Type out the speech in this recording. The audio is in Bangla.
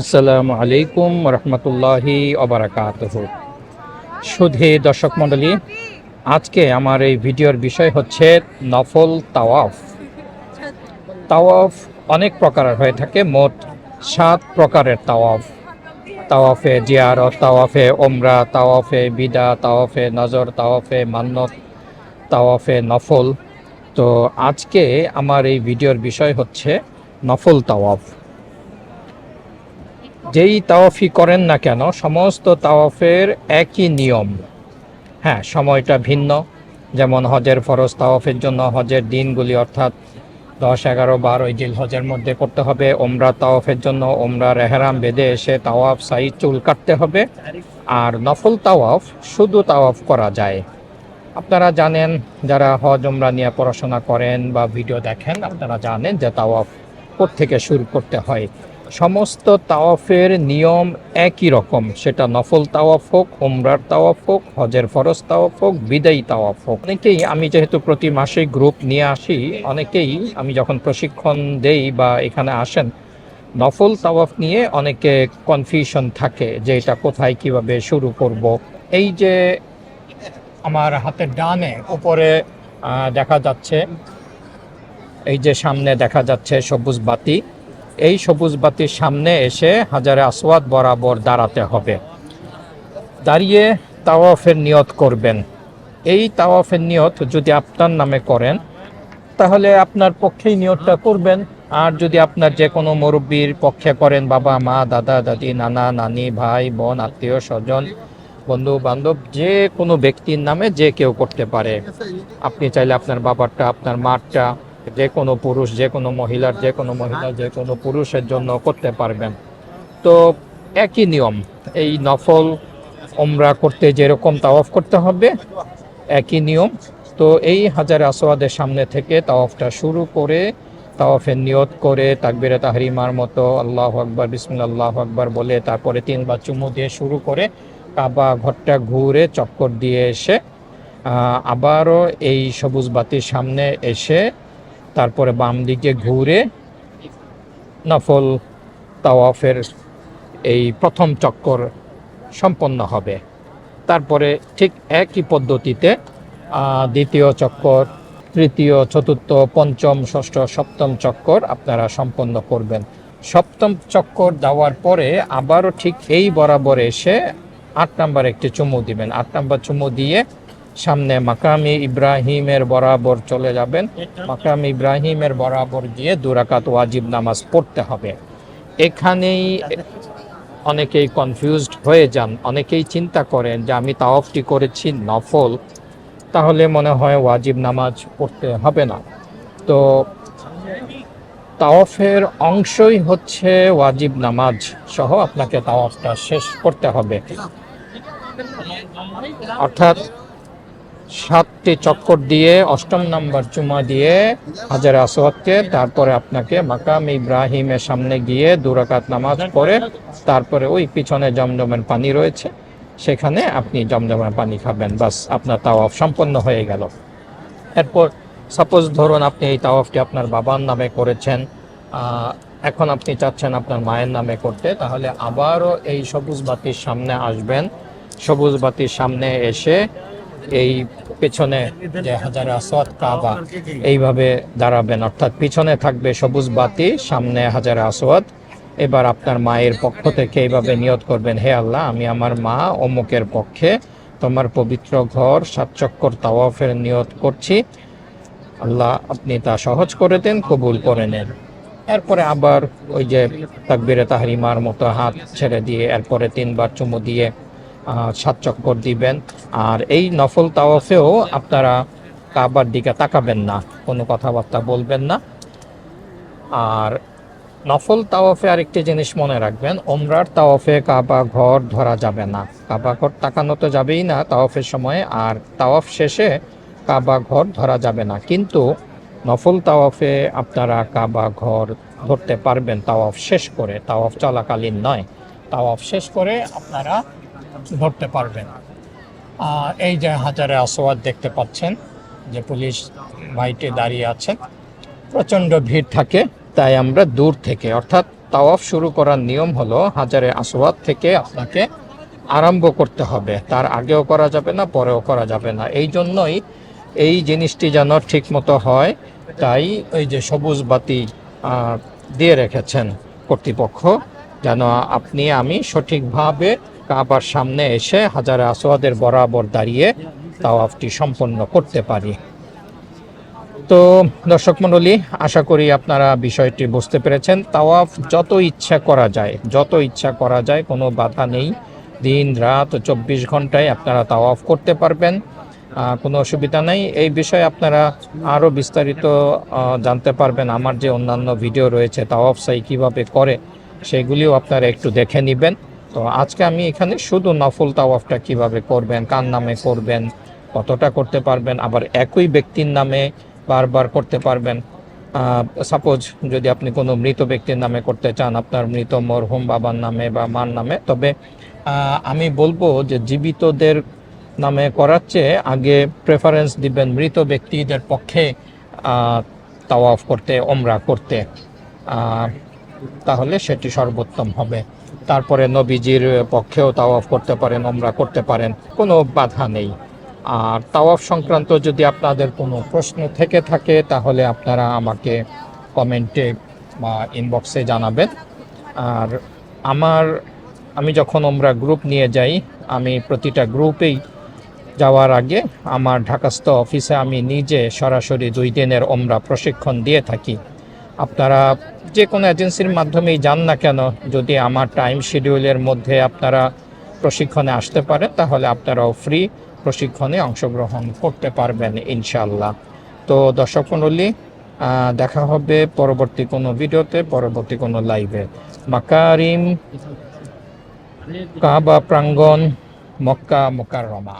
আসসালামু আলাইকুম রহমতুল্লাহি অবরাকাত সুধী দর্শক মণ্ডলী, আজকে আমার এই ভিডিওর বিষয় হচ্ছে নফল তাওয়াফ। তাওয়াফ অনেক প্রকারের হয়ে থাকে, মোট সাত প্রকারের তাওয়াফ। তাওয়াফে জিয়ারত, তাওয়াফে ওমরা তাওয়াফে বিদা, তাওয়াফে নজর, তাওয়াফে মান্নত, তাওয়াফে নফল। তো আজকে আমার এই ভিডিওর বিষয় হচ্ছে নফল তাওয়াফ। যেই তাওয়াফি করেন না কেন, সমস্ত তাওয়াফের একই নিয়ম। হ্যাঁ সময়টা ভিন্ন। যেমন হজের ফরজ তাওয়াফের জন্য হজের দিনগুলি অর্থাৎ দশ, এগারো বারোই জিল হজের মধ্যে করতে হবে। ওমরা তাওয়াফের জন্য ওমরা রেহরাম বেঁধে এসে তাওয়াফ সাই চুল কাটতে হবে। আর নফল তাওয়াফ শুধু তাওয়াফ করা যায়। আপনারা জানেন, যারা হজ ওমরা নিয়ে পড়াশোনা করেন বা ভিডিও দেখেন, আপনারা জানেন যে তাওয়াফ থেকে শুরু করতে হয়। সমস্ত তাওয়াফের নিয়ম একই রকম। সেটা নফল তাওয়াফ হোক, উমরার তাওয়াফ হোক, হজের ফরজ তাওয়াফ হোক, বিদায়ী তাওয়াফ হোক। অনেকেই আমি যেহেতু প্রতি মাসে গ্রুপ নিয়ে আসি, অনেকেই আমি যখন প্রশিক্ষণ দেই বা এখানে আসেন, নফল তাওয়াফ নিয়ে অনেকে কনফিউশন থাকে যে এটা কোথায় কীভাবে শুরু করব। এই যে আমার হাতের ডানে উপরে দেখা যাচ্ছে, এই যে সামনে দেখা যাচ্ছে সবুজ বাতি এই সবুজ বাতির সামনে এসে হাজারে আসওয়াদ বরাবর দাঁড়াতে হবে। দাঁড়িয়ে তাওয়াফের নিয়ত করবেন। এই তাওয়াফের নিয়ত যদি আপনার নামে করেন, তাহলে আপনার পক্ষেই নিয়তটা করবেন। আর যদি আপনার যে কোনো মুরব্বীর পক্ষে করেন, বাবা, মা, দাদা, দাদি, নানা, নানি, ভাই, বোন, আত্মীয়, স্বজন, বন্ধু, বান্ধব, যে কোনো ব্যক্তির নামে যে কেউ করতে পারে। আপনি চাইলে আপনার বাবারটা, আপনার মারটা যে কোনো পুরুষ, যে কোনো মহিলার, যে কোনো মহিলা, যে কোনো পুরুষের জন্য করতে পারবেন। তো একই নিয়ম, এই নফল ওমরা করতে যেরকম তাওয়াফ করতে হবে, একই নিয়ম। তো এই হাজার আসোয়াদের সামনে থেকে তাওয়াফটা শুরু করে তাওয়াফের নিয়ত করে তাকবিরে তাহরিমার মতো আল্লাহ আকবর, বিসমুল্লাহ আকবর বলে তারপরে তিনবার চুমু দিয়ে শুরু করে কাবা ঘরটা ঘুরে চক্কর দিয়ে এসে আবারও এই সবুজ বাতির সামনে এসে তারপরে বাম দিকে ঘুরে নফল তাওয়াফের এই প্রথম চক্কর সম্পন্ন হবে। তারপরে ঠিক একই পদ্ধতিতে দ্বিতীয় চক্কর, তৃতীয়, চতুর্থ, পঞ্চম, ষষ্ঠ, সপ্তম চক্কর আপনারা সম্পন্ন করবেন। সপ্তম চক্কর দেওয়ার পরে আবারও ঠিক এই বরাবর এসে আট নাম্বার একটি চুমু দিবেন। আট নাম্বার চুমু দিয়ে সামনে মাকামি ইব্রাহিমের বরাবর চলে যাবেন। মাকামি ইব্রাহিমের বরাবর গিয়ে দুরাকাত ওয়াজিব নামাজ পড়তে হবে। এখানেই অনেকেই কনফিউজড হয়ে যান, অনেকেই চিন্তা করেন যে আমি তাওয়াফটি করেছি, নফল, তাহলে মনে হয় ওয়াজিব নামাজ পড়তে হবে না। তো তাওয়াফের অংশই হচ্ছে ওয়াজিব নামাজ সহ আপনাকে তাওয়াফটা শেষ করতে হবে। অর্থাৎ সাতটি চক্কর দিয়ে অষ্টম নাম্বার চুমা দিয়ে হাজার আসওয়াদকে, তারপরে আপনাকে মাকাম ইব্রাহিমের সামনে গিয়ে দুরাকাত নামাজ পড়ে, তারপরে ওই পিছনে জমজমের পানি রয়েছে, সেখানে আপনি জমজমের পানি খাবেন। বাস, আপনার তাওয়াফ সম্পন্ন হয়ে গেল। এরপর, সাপোজ ধরুন আপনি এই তাওয়াফটি আপনার বাবার নামে করেছেন এখন আপনি চাচ্ছেন আপনার মায়ের নামে করতে, তাহলে আবারও এই সবুজ বাতির সামনে আসবেন। সবুজ বাতির সামনে এসে এই পেছনে যে হাজার আসওয়াদ কাবা এইভাবে দাঁড়াবেন, অর্থাৎ পিছনে থাকবে সবুজ বাতি, সামনে হাজার আসওয়াদ এবার আপনার মায়ের পক্ষ থেকে এইভাবে নিয়ত করবেন, হে আল্লাহ, আমি আমার মা অমুকের পক্ষে তোমার পবিত্র ঘর, সাত চক্কর তাওয়াফের নিয়ত করছি। আল্লাহ, আপনি তা সহজ করে দেন, কবুল করে নেন। এরপরে আবার ওই যে তাকবিরে তাহরিমার মতো হাত ছেড়ে দিয়ে এরপরে তিনবার চুমু দিয়ে সাত চক্কর দিবেন। আর এই নফল তাওয়াফেও আপনারা কাবার দিকে তাকাবেন না, কোনো কথাবার্তা বলবেন না। আর নফল তাওয়াফে আরেকটি জিনিস মনে রাখবেন ওমরার তাওয়াফে কাবা ঘর ধরা যাবে না। কাবা ঘর তাকানো তো যাবেই না তাওয়াফের সময়, আর তাওয়াফ শেষে কাবা ঘর ধরা যাবে না। কিন্তু নফল তাওয়াফে আপনারা কাবা ঘর ধরতে পারবেন, তাওয়াফ শেষ করে। তাওয়াফ চলাকালীন নয়, তাওয়াফ শেষ করে আপনারা ধরতে পারবেন। এই যে হাজারে আসোয়াদ দেখতে পাচ্ছেন যে পুলিশ ভাইটি দাঁড়িয়ে আছেন প্রচণ্ড ভিড় থাকে, তাই আমরা দূর থেকে, অর্থাৎ তাওয়াফ শুরু করার নিয়ম হলো হাজারে আসওয়াদ থেকে আপনাকে আরম্ভ করতে হবে। তার আগেও করা যাবে না, পরেও করা যাবে না। এই জন্যই এই জিনিসটি যেন ঠিক মতো হয়, তাই ওই যে সবুজ বাতি দিয়ে রেখেছেন কর্তৃপক্ষ, যেন আপনি, আমি সঠিকভাবে কাবার সামনে এসে হাজারে আসওয়াদের বরাবর দাঁড়িয়ে তাওয়াফটি সম্পন্ন করতে পারি। তো দর্শক মণ্ডলী, আশা করি আপনারা বিষয়টি বুঝতে পেরেছেন। তাওয়াফ যত ইচ্ছা করা যায়, যত ইচ্ছা করা যায়, কোনো বাধা নেই। দিন, রাত, চব্বিশ ঘন্টায় আপনারা তাওয়াফ করতে পারবেন কোনো অসুবিধা নেই। এই বিষয়ে আপনারা আরও বিস্তারিত জানতে পারবেন। আমার যে অন্যান্য ভিডিও রয়েছে, তাওয়াফ সাই কীভাবে করে, সেগুলিও আপনারা একটু দেখে নেবেন। তো আজকে আমি এখানে শুধু নফল তাওয়াফটা কীভাবে করবেন, কার নামে করবেন, কতটা করতে পারবেন, আবার একই ব্যক্তির নামে বারবার করতে পারবেন। সাপোজ যদি আপনি কোনো মৃত ব্যক্তির নামে করতে চান, আপনার মৃত মরহুম বাবার নামে বা মার নামে, তবে আমি বলব যে জীবিতদের নামে করার চেয়ে আগে প্রেফারেন্স দিবেন মৃত ব্যক্তিদের পক্ষে তাওয়াফ করতে ওমরা করতে। তাহলে সেটি সর্বোত্তম হবে। তারপরে নবীজির পক্ষেও তাওয়াফ করতে পারেন ওমরা করতে পারেন, কোনো বাধা নেই। আর তাওয়াফ সংক্রান্ত যদি আপনাদের কোনো প্রশ্ন থেকে থাকে, তাহলে আপনারা আমাকে কমেন্টে বা ইনবক্সে জানাবেন। আর আমার, আমি যখন ওমরা গ্রুপ নিয়ে যাই, আমি প্রতিটা গ্রুপেই যাওয়ার আগে আমার ঢাকাস্থ অফিসে আমি নিজে সরাসরি দুই দিনের ওমরা প্রশিক্ষণ দিয়ে থাকি। আপনারা যে কোনো এজেন্সির মাধ্যমেই যান না কেন, যদি আমার টাইম শিডিউলের মধ্যে আপনারা প্রশিক্ষণে আসতে পারেন, তাহলে আপনারাও ফ্রি প্রশিক্ষণে অংশগ্রহণ করতে পারবেন ইনশাল্লাহ তো দর্শক মণ্ডলী দেখা হবে পরবর্তী কোনো ভিডিওতে, পরবর্তী কোনো লাইভে মাকারিম, কাবা, প্রাঙ্গণ, মক্কা, মোকাররমা।